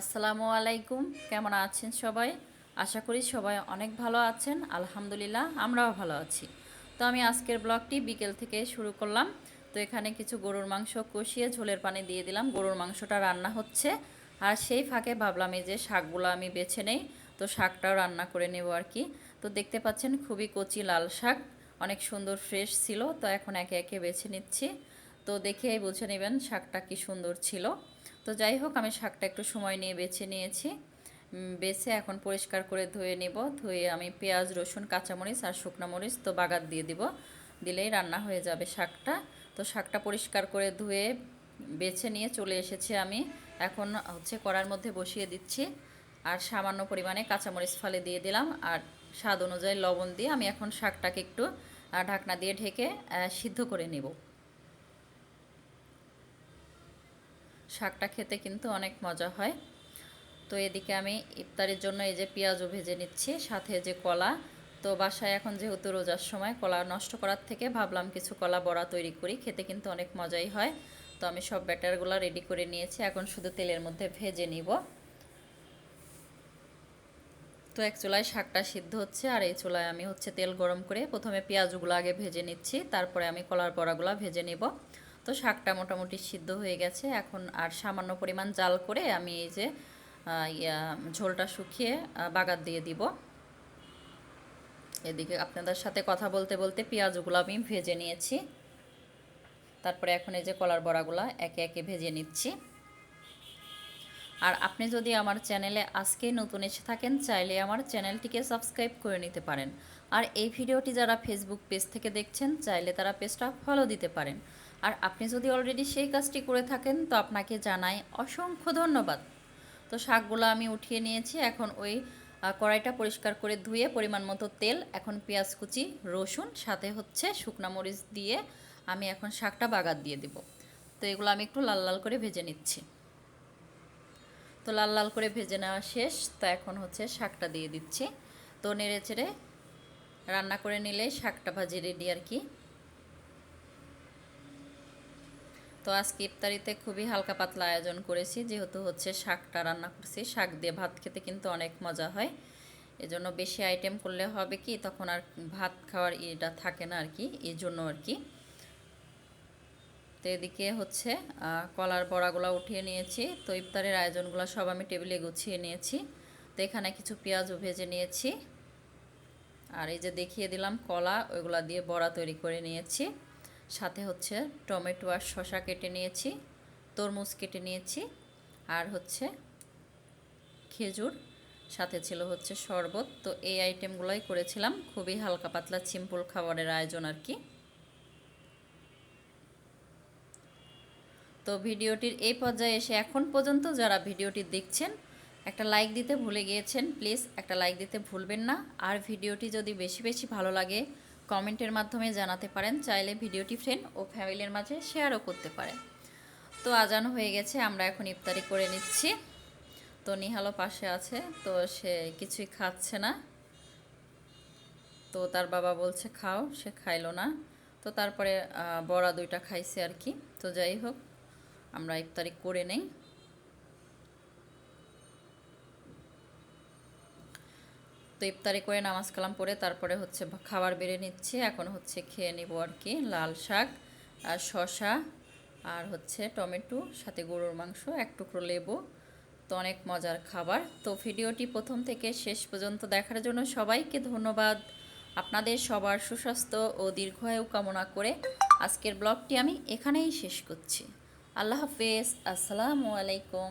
আসসালামু আলাইকুম। কেমন আছেন সবাই? আশা করি সবাই অনেক ভালো আছেন। আলহামদুলিল্লাহ, আমরাও ভালো আছি। তো আমি আজকের ব্লগটি বিকেল থেকে শুরু করলাম। তো এখানে কিছু গরুর মাংস কষিয়ে ঝোলের পানি দিয়ে দিলাম। গরুর মাংসটা রান্না হচ্ছে। আর সেই ফাঁকে ভাবলাম এই যে শাকগুলো আমি বেছে নেই, তো শাকটাও রান্না করে নেব আর কি। তো দেখতে পাচ্ছেন খুবই কচি লাল শাক, অনেক সুন্দর ফ্রেশ ছিল, তো এখন একে একে বেছে নিচ্ছি। তো দেখেই বুঝে নেবেন শাকটা কি সুন্দর ছিল। তো যাই হোক, আমি শাকটা একটু সময় নিয়ে বেছে নিয়েছি। বেছে এখন পরিষ্কার করে ধুয়ে নেব। ধুয়ে আমি পেঁয়াজ, রসুন, কাঁচামরিচ আর শুকনো মরিচ তো বাগার দিয়ে দিব। দিলেই রান্না হয়ে যাবে শাকটা। তো শাকটা পরিষ্কার করে ধুয়ে বেছে নিয়ে চলে এসেছি আমি। এখন হচ্ছে কড়ার মধ্যে বসিয়ে দিচ্ছি। আর সামান্য পরিমাণে কাঁচামরিচ ফালে দিয়ে দিলাম। আর স্বাদ অনুযায়ী লবণ দিয়ে আমি এখন শাকটাকে একটু ঢাকনা দিয়ে ঢেকে সিদ্ধ করে নেব। শাকটা খেতে কিন্তু অনেক মজা হয়। তো এদিকে আমি ইফতারের জন্য এই যে পেঁয়াজও ভেজে নিচ্ছি, সাথে যে কলা। তো বাসায় এখন যেহেতু রোজার সময়, কলা নষ্ট করার থেকে ভাবলাম কিছু কলা বড়া তৈরি করি, খেতে কিন্তু অনেক মজাই হয়। তো আমি সব ব্যাটারগুলো রেডি করে নিয়েছি, এখন শুধু তেলের মধ্যে ভেজে নিব। তো এক চুলায় শাকটা সিদ্ধ হচ্ছে, আর এই চুলায় আমি হচ্ছে তেল গরম করে প্রথমে পেঁয়াজগুলো আগে ভেজে নিচ্ছি, তারপরে আমি কলার বড়াগুলো ভেজে নিব। তো শাকটা মোটামুটি সিদ্ধ হয়ে গেছে। এখন আর সামান্য পরিমাণ জাল করে আমি এই যে ঝোলটা শুকিয়ে বাগার দিয়ে দিব। এদিকে আপনাদের সাথে কথা বলতে বলতে পেঁয়াজগুলো আমি ভেজে নিয়েছি। তারপরে এখন এই যে কলার বড়াগুলো একে একে ভেজে নিচ্ছি। আর আপনি যদি আমার চ্যানেলে আজকে নতুন এসে থাকেন, চাইলে আমার চ্যানেলটিকে সাবস্ক্রাইব করে নিতে পারেন। আর এই ভিডিওটি যারা ফেসবুক পেজ থেকে দেখছেন, চাইলে তারা পেজটা ফলো দিতে পারেন। আর আপনি যদি অলরেডি সেই কাজটি করে থাকেন, তো আপনাকে জানাই অসংখ্য ধন্যবাদ। তো শাকগুলো আমি উঠিয়ে নিয়েছি, এখন ওই কড়াইটা পরিষ্কার করে ধুয়ে পরিমাণ মতো তেল, এখন পেঁয়াজ কুচি, রসুন, সাথে হচ্ছে শুকনা মরিচ দিয়ে আমি এখন শাকটা বাগার দিয়ে দিব। তো এগুলো আমি একটু লাল লাল করে ভেজে নিচ্ছি। তো লাল লাল করে ভেজে নেওয়া শেষ, তো এখন হচ্ছে শাকটা দিয়ে দিচ্ছি। তো নেড়ে চেড়ে রান্না করে নিলে শাকটা ভাজি রেডি আর কি। তো আজকে ইফতারিতে খুবই হালকা পাতলা আয়োজন করেছি, যেহেতু হচ্ছে শাকটা রান্না করছি। শাক দিয়ে ভাত খেতে কিন্তু অনেক মজা হয়। এজন্য বেশি আইটেম করলে হবে কি, তখন আর ভাত খাওয়ার ইটা থাকে না আর কি এই জন্য আর কি তো এদিকে হচ্ছে কলার বড়াগুলো উঠিয়ে নিয়েছি। তো ইফতারের আয়োজনগুলো সব আমি টেবিলে গুছিয়ে নিয়েছি। তো এখানে কিছু পেঁয়াজও ভেজে নিয়েছি। আর এই যে দেখিয়ে দিলাম কলা, ওইগুলা দিয়ে বড়া তৈরি করে নিয়েছি। সাথে হচ্ছে টমেটো আর শসা কেটে নিয়েছি, তরমুজ কেটে নিয়েছি, আর হচ্ছে খেজুর, সাথে ছিল হচ্ছে শরবত। তো এই আইটেমগুলোই করেছিলাম, খুবই হালকা পাতলা সিম্পল খাবারের আয়োজন আর কি। তো ভিডিওটির এই পর্যায়ে এসে এখন পর্যন্ত যারা ভিডিওটি দেখছেন, একটা লাইক দিতে ভুলে গিয়েছেন প্লিজ একটা লাইক দিতে ভুলবেন না। আর ভিডিওটি যদি বেশি বেশি ভালো লাগে কমেন্টের মাধ্যমে জানাতে পারেন, চাইলে ভিডিওটি ফ্রেন্ড ও ফ্যামিলির মাঝে শেয়ারও করতে পারেন। তো আজান হয়ে গেছে, আমরা এখন ইফতারি করে নিচ্ছি। তো নিহালও পাশে আছে, তো সে কিছুই খাচ্ছে না। তো তার বাবা বলছে, খাও। সে খাইলো না। তো তারপরে বড়া দুইটা খাইছে আর কি। তো যাই হোক, আমরা ইফতারি করে নেই। তো ইফতারি করে নামাজ কালাম পরে তারপরে হচ্ছে খাবার বেড়ে নিচ্ছি। এখন হচ্ছে খেয়ে নিব আর কি, লাল শাক আর শসা আর হচ্ছে টমেটো, সাথে গরুর মাংস, এক টুকরো লেবু। তো অনেক মজার খাবার। তো ভিডিওটি প্রথম থেকে শেষ পর্যন্ত দেখার জন্য সবাইকে ধন্যবাদ। আপনাদের সবার সুস্বাস্থ্য ও দীর্ঘায়ু কামনা করে আজকের ব্লগটি আমি এখানেই শেষ করছি। আল্লাহ হাফেজ। আসসালামু আলাইকুম।